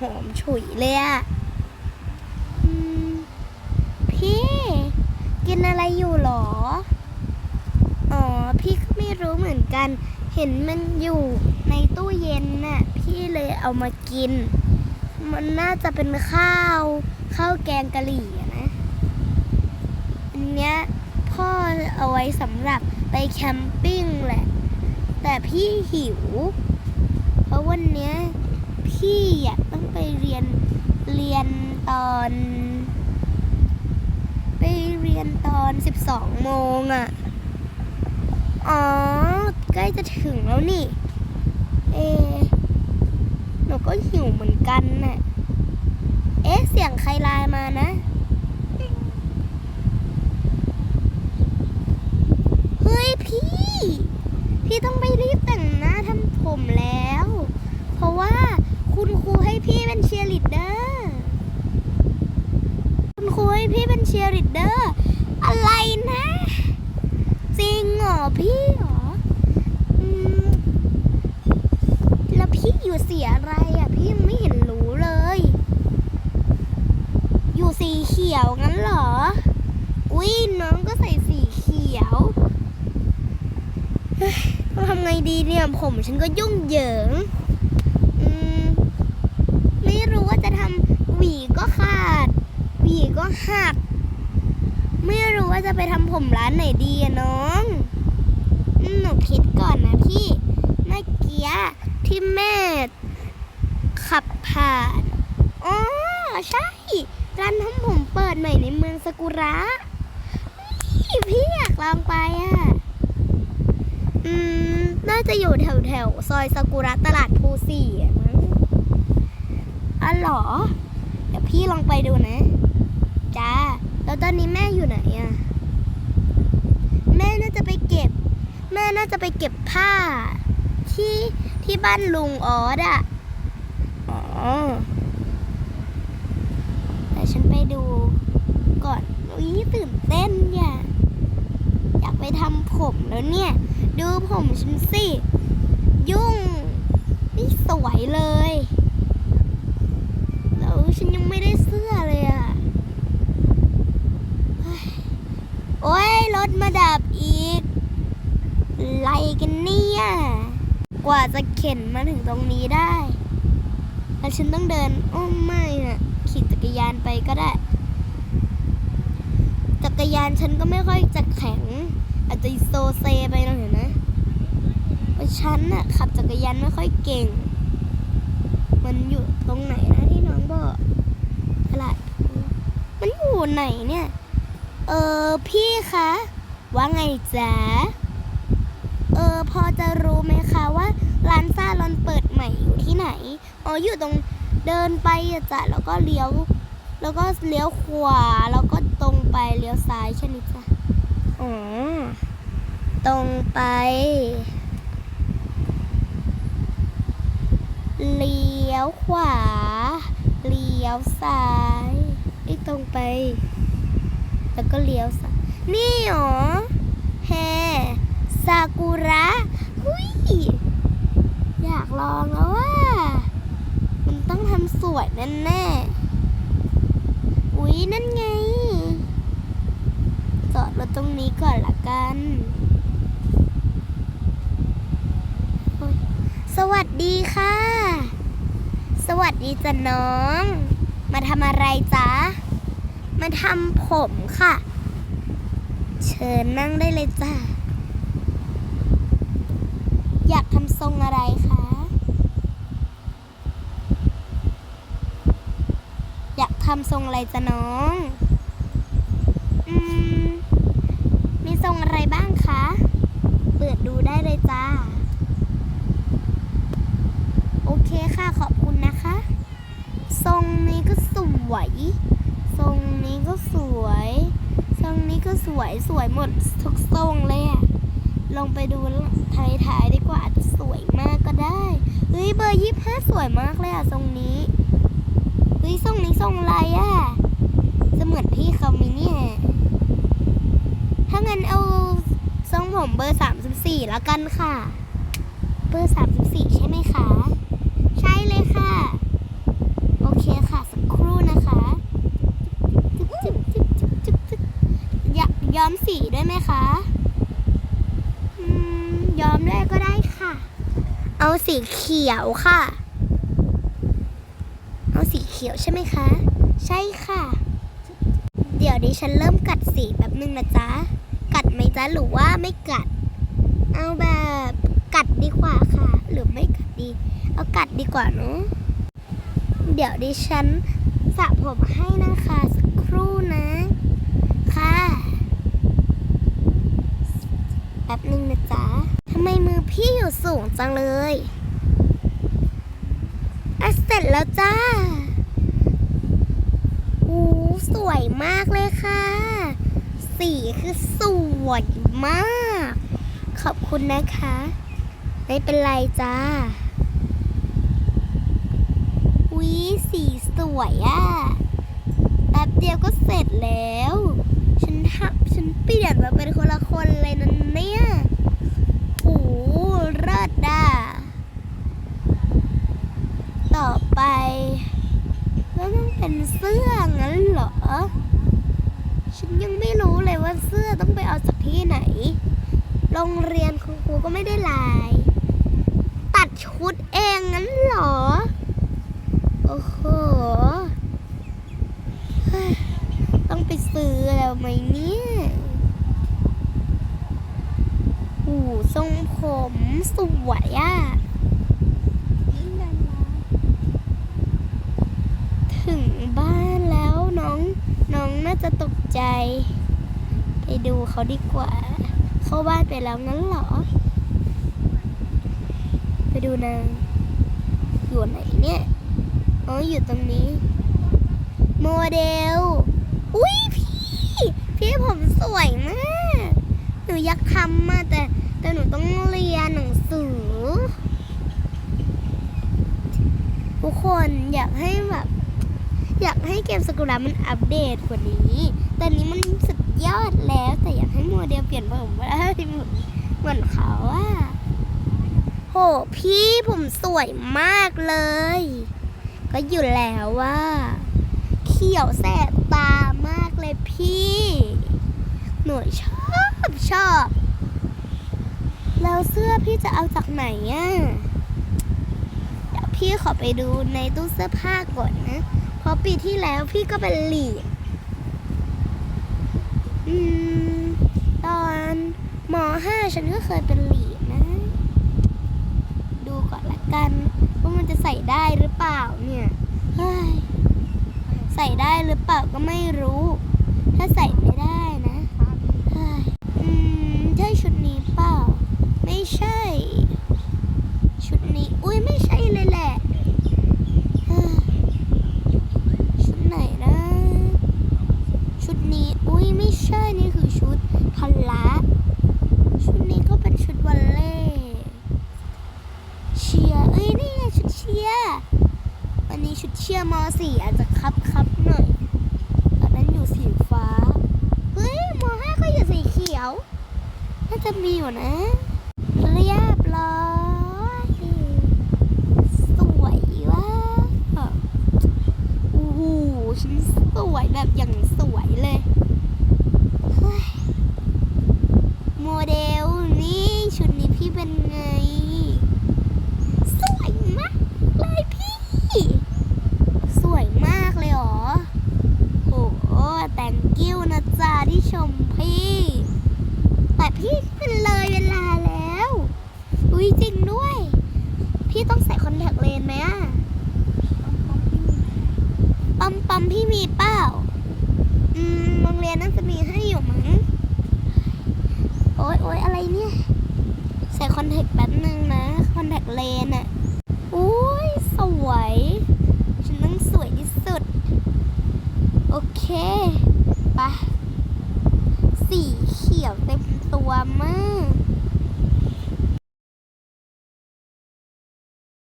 หอมฉุยเลยอะอพี่กินอะไรอยู่หรอ อ๋อ พี่ก็ไม่รู้เหมือนกัน เห็นมันอยู่ในตู้เย็นน่ะ พี่เลยเอามากิน มันน่าจะเป็นข้าว ข้าวแกงกะหรี่นะ อันเนี้ยพ่อเอาไว้สำหรับไปแคมปิ้งแหละ แต่พี่หิว เพราะวันเนี้ยพี่อยากต้องไปเรียนเรียนตอน ไปเรียนตอน12โมงอะ่ะ อ๋อ ใกล้จะถึงแล้วนี่ เอ หนูก็หิวเหมือนกันน่ะ เอ๊ะ เสียงใครไลน์มานะ เฮ้ยพี่ พี่ต้องไปรีบแต่งหน้าทำผมแล้ว เพราะว่าคุณครูให้พี่เป็นเชียร์ลีดเดอร์ คุณครูให้พี่เป็นเชียร์ลีดเดอร์ อะไรนะ จริงเหรอพี่เหรอแล้วพี่อยู่สีอะไรอะ พี่ยังไม่เห็นรู้เลย อยู่สีเขียวงั้นเหรอ อุ้ยน้องก็ใส่สีเขียวต้องทำไงดีเนี่ย ผมฉันก็ยุ่งเหยิง อืม ไม่รู้ว่าจะทำหวีก็ขาด หวีก็หัก ไม่รู้ว่าจะไปทำผมร้านไหนดีอะน้องหนูคิดก่อนนะพี่เมื่อกี้ที่แม่ ขับผ่านอ๋อใช่ ร้านทำผมเปิดใหม่ในเมืองสกุระนี่พี่อยากลองไปอะ อืม น่าจะอยู่แถวแถวซอยซากุระตลาดภูสี่อะมั้งอ๋อเหรอ เดี๋ยวพี่ลองไปดูนะ จ้า แล้วตอนนี้แม่อยู่ไหนอะ แม่น่าจะไปเก็บ แม่น่าจะไปเก็บผ้า ที่ที่บ้านลุงออดอะอ๋อแต่ฉันไปดูก่อนอุ้ยตื่นเต้นอย่าอยากไปทำผมแล้วเนี่ย ดูผมฉันสิ ยุ่ง ไม่สวยเลย แล้วฉันยังไม่ได้เสื้อเลยอะเฮ้ย โอ้ยรถมาดับอีกไรกันเนี่ย กว่าจะเข็นมาถึงตรงนี้ได้ แล้วฉันต้องเดิน โอ้ไม่อะขี่จักรยานไปก็ได้ จักรยานฉันก็ไม่ค่อยจะแข็ง อาจจะโซเซไปหน่อยนะเพราะฉันน่ะขับจักรยานไม่ค่อยเก่ง มันอยู่ตรงไหนนะที่น้องบอกตลาดมันอยู่ไหนเนี่ย เออพี่คะ ว่าไงจ๊ะ เออพอจะรู้ไหมคะว่าร้านซาลอนเปิดใหม่อยู่ที่ไหน อ๋ออยู่ตรงเดินไปจ้ะแล้วก็เลี้ยว แล้วก็เลี้ยวขวาแล้วก็ตรงไปเลี้ยวซ้ายใช่ไหมจ๊ะอ๋อตรงไป เลี้ยวขวา เลี้ยวซ้ายไอ้ตรงไป แล้วก็เลี้ยวซ้ายนี่หรอแฮซากุระหุยอยากลองแล้วว่า มันต้องทำสวยแน่ๆอุ๊ยนั่นไง จอดรถตรงนี้ก่อนละกัน สวัสดีค่ะ สวัสดีจ้ะน้อง มาทำอะไรจ๊ะ มาทำผมค่ะ เชิญนั่งได้เลยจ้ะอยากทำทรงอะไรคะ อยากทำทรงอะไรจ๊ะน้อง อืม มีทรงอะไรบ้างคะ เปิดดูได้เลยจ้า โอเคค่ะขอบคุณนะคะ ทรงนี้ก็สวย ก็สวยทรงนี้ก็สวยสวยหมดทุกทรงเลยอะลองไปดูท้ายๆดีกว่าอาจจะสวยมากก็ได้เฮ้ยเบอร์ยี่ห้าสวยมากเลยอะทรงนี้เฮ้ยทรงนี้ทรงอะไรอะจะเหมือนพี่เขาไหมเนี่ยถ้างั้นเอาทรงผมเบอร์สามสิบสี่แล้วกันค่ะ เบอร์สามสิบสี่ใช่ไหมคะ ย้อมสีด้วยไหมคะย้อมด้วยก็ได้ค่ะ เอาสีเขียวค่ะ เอาสีเขียวใช่ไหมคะ ใช่ค่ะ เดี๋ยวดิฉันเริ่มกัดสีแบบนึงนะจ๊ะ กัดไหมจ๊ะหรือว่าไม่กัด เอาแบบกัดดีกว่าค่ะ หรือไม่กัดดี เอากัดดีกว่าเนอะเดี๋ยวดิฉันสระผมให้นะคะสักครู่นะ ค่ะแป๊บนึงนะจ๊ะทำไมมือพี่อยู่ สูงจังเลยอะเสร็จแล้วจ้าอู้สวยมากเลยค่ะ สีคือสวยมาก ขอบคุณนะคะ ไม่เป็นไรจ้าวิสีสวยอะ่ะ แป๊บเดียวก็เสร็จแล้ว ฉันทักฉันเปลี่ยนมาเป็นคนละคนเลยนะเนี่ยโอ้โหเลิศด่ะต่อ ไปแล้วมันเป็นเสื้องั้นเหรอ ฉันยังไม่รู้เลยว่าเสื้อต้องไปเอาจากที่ไหน โรงเรียนคุณครูก็ไม่ได้ลาย ตัดชุดเองงั้นเหรอ โอ้โห ต้องไปซื้อแล้วไหมเนี่ยหูทรงผมสวยอะ ถึงบ้านแล้วน้องน้องน่าจะตกใจ ไปดูเขาดีกว่า เข้าบ้านไปแล้วงั้นเหรอ ไปดูนางอยู่ไหนเนี่ยอ๋ออยู่ตรงนี้ โมเดล อุ้ยพี่ พี่ผมสวยมาก หนูอยากทำมาแต่แต่หนูต้องเรียนหนังสือ ทุกคนอยากให้ กให้เกมสกุระมันอัปเดตกว่านี้ ตอนนี้มันสุดยอดแล้ว แต่อยากให้โมเดลเปลี่ยนผมว่าเหมือนเหมือนเขาอะโหพี่ผมสวยมากเลย ก็อยู่แล้วว่า เขียวแสบตามากเลยพี่ หนูชอบชอบ แล้วเสื้อพี่จะเอาจากไหนอะเดี๋ยวพี่ขอไปดูในตู้เสื้อผ้าก่อนนะ ปีที่แล้วพี่ก็เป็นหลีดอืมตอนมห้าฉันก็เคยเป็นหลีดนะ ดูก่อนละกันว่ามันจะใส่ได้หรือเปล่าเนี่ยใส่ได้หรือเปล่าก็ไม่รู้ ถ้าใส่ไม่ได้นะอืมใช่ชุดนี้เปล่า ไม่ใช่ดนี้ อุ้ยไม่ใช่เลยแหละเฮ้ยชุดไหนนะ ชุดนี้ อุ้ยไม่ใช่ นี่คือชุดพละ ชุดนี้ก็เป็นชุดวัลเล่ เชียร์ เอ้ยนี่ไงชุดเชียร์วั นนี้ชุดเชียร์มสี่อาจจะครับครับหน่อยตอนนั้นอยู่สีฟ้า เฮ้ยมห้าก็อยู่สีเขียว น่าจะมีอยู่นะ เรียบร้อย สวยว่ะโอ้โหฉันสวยแบบอย่างสวยเลยเฮ้ยโมเดลนี่ชุดนี้พี่เป็นไง สวยมากเลยพี่ สวยมากเลยเหรอ โอ้โห แต่งกิ้วนะจ๊ะที่ชมพี่แต่พี่เป็นเลยเวลาแล้ว อุ้ยจริงด้วย พี่ต้องใส่คอนแทคเลนส์ไหมอะปั๊มปั๊มพี่มีเปล่าอืมโรงเรียนน่าจะมีให้อยู่มั้ง โอ๊ยโอ๊ยอะไรเนี่ย ใส่คอนแทคแป๊บนึงนะ คอนแทคเลนส์อะอุ้ยสวย คไปสีเขียวเต็มตัวมาก